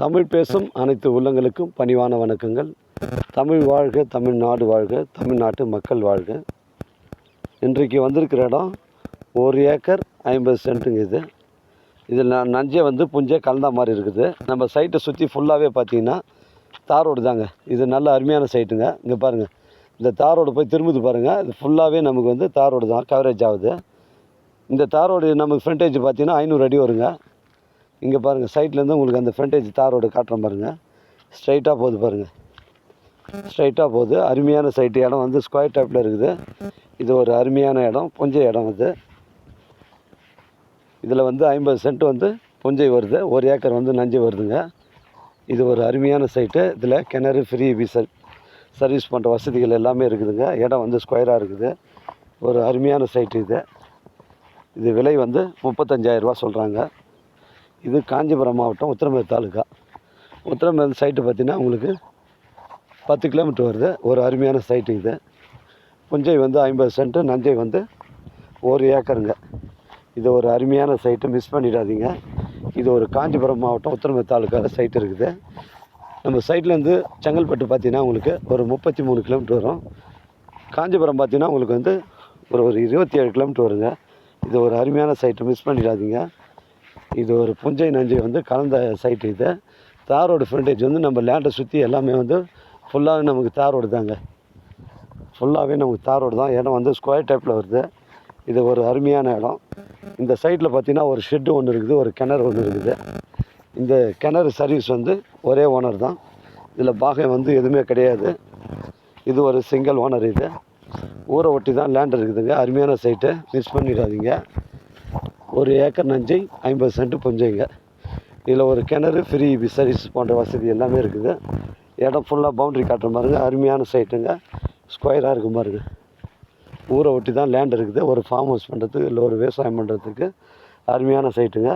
தமிழ் பேசும் அனைத்து உள்ளங்களுக்கும் பணிவான வணக்கங்கள். தமிழ் வாழ்க தமிழ்நாடு வாழ்க தமிழ்நாட்டு மக்கள் வாழ்க. இன்றைக்கு வந்திருக்கிற இடம் ஒரு ஏக்கர் ஐம்பது சென்ட்டுங்க இது. இதில் நான் நஞ்சை வந்து புஞ்சை கலந்த மாதிரி இருக்குது. நம்ம சைட்டை சுற்றி ஃபுல்லாகவே பார்த்தீங்கன்னா தார் ரோடு தாங்க. இது நல்ல அருமையான சைட்டுங்க. இங்கே பாருங்கள் இந்த தார் ரோடு போய் திரும்புது பாருங்கள் இது ஃபுல்லாகவே நமக்கு வந்து தார் ரோடு தான். கவரேஜ் ஆகுது. இந்த தார் ரோடு நமக்கு ஃப்ரண்டேஜ் பார்த்தீங்கன்னா ஐநூறு அடி வருங்க. இங்கே பாருங்கள் சைட்லேருந்து உங்களுக்கு அந்த ஃப்ரண்டேஜ் தார் ரோடு காட்டுறேன் பாருங்கள் ஸ்ட்ரைட்டாக போகுது பாருங்கள் ஸ்ட்ரைட்டாக போகுது. அருமையான சைட்டு இடம் வந்து ஸ்கொயர் டைப்பில் இருக்குது. இது ஒரு அருமையான இடம் புஞ்சை இடம் இது இதில் வந்து ஐம்பது சென்ட் வந்து புஞ்சை வருது. ஒரு ஏக்கர் வந்து நஞ்சை வருதுங்க. இது ஒரு அருமையான சைட்டு இதில் கிணறு ஃப்ரீ விசர் சர்வீஸ் பண்ணுற வசதிகள் எல்லாமே இருக்குதுங்க. இடம் வந்து ஸ்கொயராக இருக்குது. ஒரு அருமையான சைட்டு இது. இது விலை வந்து முப்பத்தஞ்சாயிரரூபா சொல்கிறாங்க இது காஞ்சிபுரம் மாவட்டம் உத்திரமேறு தாலுக்கா உத்திரமேறு சைட்டு பார்த்தீங்கன்னா உங்களுக்கு பத்து கிலோமீட்டர் வருது. ஒரு அருமையான சைட்டு இது. புஞ்சை வந்து ஐம்பது சென்ட்டு நஞ்சை வந்து ஒரு ஏக்கருங்க. இது ஒரு அருமையான சைட்டு மிஸ் பண்ணிடாதீங்க. இது ஒரு காஞ்சிபுரம் மாவட்டம் உத்திரமேறு தாலுக்காவில் சைட் இருக்குது. நம்ம சைட்லேருந்து செங்கல்பட்டு பார்த்தீங்கன்னா உங்களுக்கு ஒரு முப்பத்தி மூணு கிலோமீட்டர் வரும். காஞ்சிபுரம் பார்த்திங்கன்னா உங்களுக்கு வந்து ஒரு ஒரு இருபத்தி ஏழு கிலோமீட்டர் வருங்க. இது ஒரு அருமையான சைட்டு மிஸ் பண்ணிடாதீங்க. இது ஒரு புஞ்சை நஞ்சை வந்து கலந்த சைட்டு இது. தார் ரோடு ஃப்ரண்டேஜ் வந்து நம்ம லேண்டை சுற்றி எல்லாமே வந்து ஃபுல்லாகவே நமக்கு தார் ரோடு தாங்க. ஃபுல்லாகவே நமக்கு தார் ரோடு தான். இடம் வந்து ஸ்கொயர் டைப்பில் வருது. இது ஒரு அருமையான இடம். இந்த சைட்டில் பார்த்தீங்கன்னா ஒரு ஷெட்டு ஒன்று இருக்குது ஒரு கிணறு ஒன்று இருக்குது. இந்த கிணறு சர்வீஸ் வந்து ஒரே ஓனர் தான். இதில் பாகம் வந்து எதுவுமே கிடையாது. இது ஒரு சிங்கிள் ஓனர் இது. ஊரை ஒட்டி தான் லேண்ட் இருக்குதுங்க. அருமையான சைட்டு மிஸ் பண்ணிடாதீங்க. ஒரு ஏக்கர் நஞ்சை ஐம்பது சென்ட் புஞ்சைங்க. இதில் ஒரு கிணறு ஃப்ரீ சர்வீஸ் போன்ற வசதி எல்லாமே இருக்குது. இடம் ஃபுல்லாக பவுண்ட்ரி காட்டுற பாருங்க அருமையான சைட்டுங்க ஸ்கொயராக இருக்கும் பாருங்க. ஊரை ஒட்டி தான் லேண்ட் இருக்குது. ஒரு ஃபார்ம் ஹவுஸ் பண்ணுறதுக்கு இல்லை ஒரு விவசாயம் பண்ணுறதுக்கு அருமையான சைட்டுங்க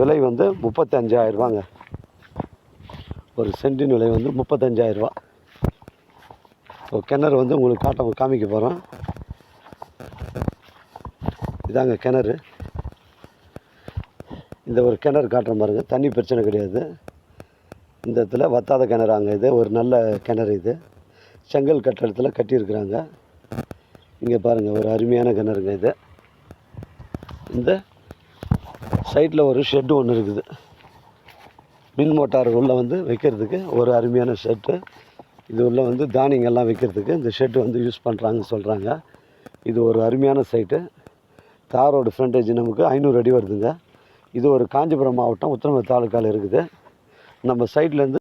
விலை வந்து முப்பத்தஞ்சாயிரரூபாங்க ஒரு சென்டின் விலை வந்து முப்பத்தஞ்சாயிரரூபா இப்போ கிணறு வந்து உங்களுக்கு காட்ட காமிக்க போகிறோம் இதாங்க கிணறு. இந்த ஒரு கிணறு காட்டுற பாருங்க தண்ணி பிரச்சனை கிடையாது. இந்த இடத்துல வத்தாத கிணறு அங்கே இது. ஒரு நல்ல கிணறு இது. செங்கல் கட்டடத்தில் கட்டியிருக்கிறாங்க. இங்கே பாருங்கள் ஒரு அருமையான கிணறுங்க இது. இந்த சைட்டில் ஒரு ஷெட்டு ஒன்று இருக்குது. மின் மோட்டார் உள்ளே வந்து வைக்கிறதுக்கு ஒரு அருமையான ஷெட்டு இது உள்ளே வந்து தானியங்கள்லாம் வைக்கிறதுக்கு இந்த ஷெட்டு வந்து யூஸ் பண்ணுறாங்கன்னு சொல்கிறாங்க இது ஒரு அருமையான சைட்டு தாரோட ஃப்ரண்டேஜ் நமக்கு ஐநூறு அடி வருதுங்க. இது ஒரு காஞ்சிபுரம் மாவட்டம் உத்திரமேறு தாலுக்காவில் இருக்குது. நம்ம சைட்லேருந்து